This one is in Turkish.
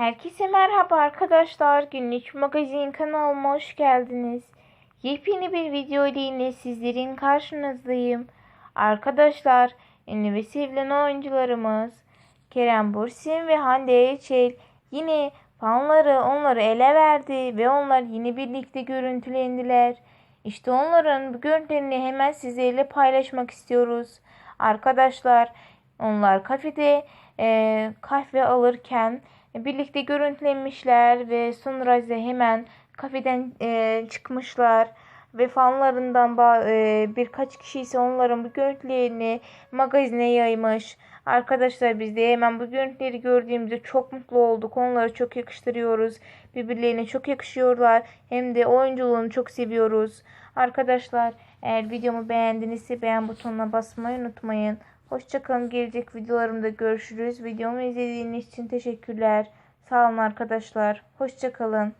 Herkese merhaba arkadaşlar. Günlük magazin kanalıma hoş geldiniz. Yepyeni bir video ile yine sizlerin karşınızdayım. Arkadaşlar, ünlü ve sevilen oyuncularımız Kerem Bürsin ve Hande Erçel yine fanları onları ele verdi ve onlar yine birlikte görüntülendiler. İşte onların bu görüntülerini hemen sizlerle paylaşmak istiyoruz. Arkadaşlar, onlar kafede e, kahve alırken birlikte görüntülenmişler ve sonra ise hemen kafeden e, çıkmışlar ve fanlarından e, birkaç kişi ise onların bu görüntülerini magazine yaymış. Arkadaşlar biz de hemen bu görüntüleri gördüğümüzde çok mutlu olduk. Onları çok yakıştırıyoruz. Birbirlerine çok yakışıyorlar. Hem de oyunculuğunu çok seviyoruz. Arkadaşlar eğer videomu beğendinizse beğen butonuna basmayı unutmayın. Hoşçakalın. Gelecek videolarımda görüşürüz. Videomu izlediğiniz için teşekkürler. Sağ olun arkadaşlar. Hoşçakalın.